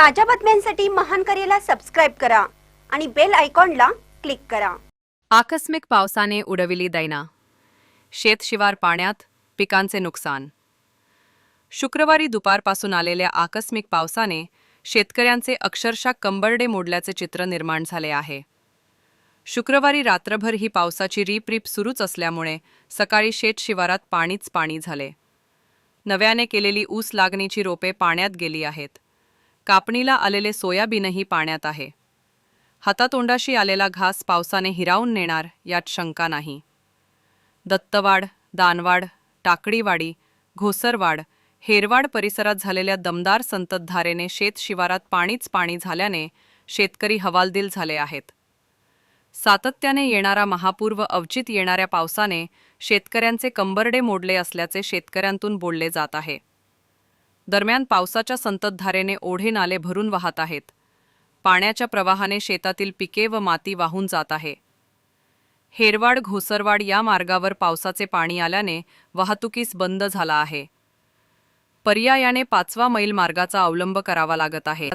ताज्या बातम्यांसाठी महान करेला सबस्क्राईब करा आणि बेल आयकॉनला क्लिक करा. आकस्मिक पावसाने उडविली दैना. शेतशिवार पाण्यात पिकांचे नुकसान. शुक्रवारी दुपारपासून आलेल्या आकस्मिक पावसाने शेतकऱ्यांचे अक्षरशः कंबरडे मोडल्याचे चित्र निर्माण झाले आहे. शुक्रवारी रात्रभर ही पावसाची रिपरिप सुरूच असल्यामुळे सकाळी शेतशिवारात पाणीच पाणी झाले. नव्याने केलेली ऊस लागणीची रोपे पाण्यात गेली आहेत. कापणीला आलेले सोयाबीनही पाण्यात आहे. हातातोंडाशी आलेला घास पावसाने हिरावून नेणार यात शंका नाही. दत्तवाड दानवाड टाकडीवाडी घोसरवाड हेरवाड परिसरात झालेल्या दमदार संततधारेने शेतशिवारात पाणीच पाणी झाल्याने शेतकरी हवालदिल झाले आहेत. सातत्याने येणारा महापूर व अवचित येणाऱ्या पावसाने शेतकऱ्यांचे कंबरडे मोडले असल्याचे शेतकऱ्यांतून बोलले जात आहे. दरम्यान पावसाच्या संततधारेने ओढे नाले भरून वाहत आहेत. पाण्याच्या प्रवाहाने शेतातील पिके व माती वाहून जात आहे. हेरवाड घोसरवाड या मार्गावर पावसाचे पाणी आल्याने वाहतुकीस बंद झाला आहे. पर्यायाने पाचवा मैल मार्गाचा अवलंब करावा लागत आहे.